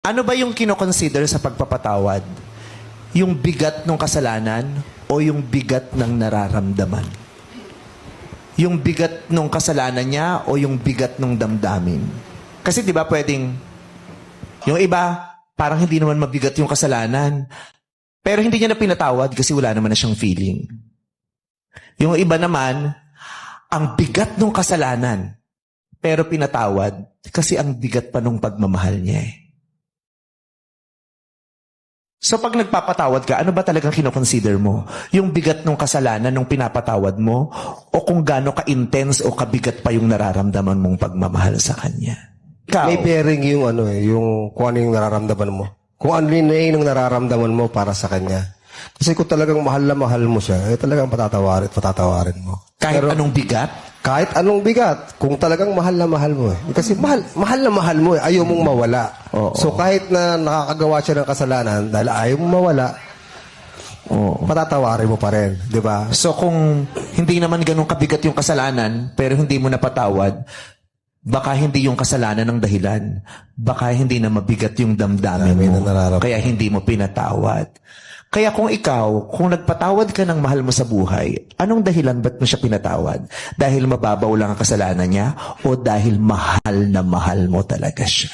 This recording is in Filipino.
Ano ba yung kinoconsider sa pagpapatawad? Yung bigat ng kasalanan o yung bigat ng nararamdaman? Yung bigat ng kasalanan niya o yung bigat ng damdamin? Kasi di ba pwedeng, yung iba, parang hindi naman mabigat yung kasalanan. Pero hindi niya na pinatawad kasi wala naman na siyang feeling. Yung iba naman, ang bigat ng kasalanan, pero pinatawad kasi ang bigat pa nung pagmamahal niya eh. So pag nagpapatawad ka, ano ba talagang kinoconsider mo? Yung bigat ng kasalanan nung pinapatawad mo o kung gaano ka-intense o kabigat pa yung nararamdaman mong pagmamahal sa kanya? Ikaw, May bearing yung ano eh, yung kung ano yung nararamdaman mo. Kung ano yun eh, yung nararamdaman mo para sa kanya. Kasi kung talagang mahal na mahal mo siya, eh talagang patatawarin, patatawarin mo. kahit anong bigat, Kahit anong bigat, kung talagang mahal na mahal mo eh. Kasi mahal, mahal na mahal mo eh, ayaw mong mawala. Oo. So kahit na nakakagawa siya ng kasalanan, dahil ayaw mong mawala, Oo. patatawarin mo pa rin. Di ba? So kung hindi naman ganun kabigat yung kasalanan, pero hindi mo napatawad, baka hindi yung kasalanan ng dahilan. Baka hindi na mabigat yung damdamin Dami mo. na nararamdaman. Kaya hindi mo pinatawad. Kaya kung ikaw, kung nagpatawad ka ng mahal mo sa buhay, anong dahilan ba't mo siya pinatawad? Dahil mababaw lang ang kasalanan niya o dahil mahal na mahal mo talaga siya?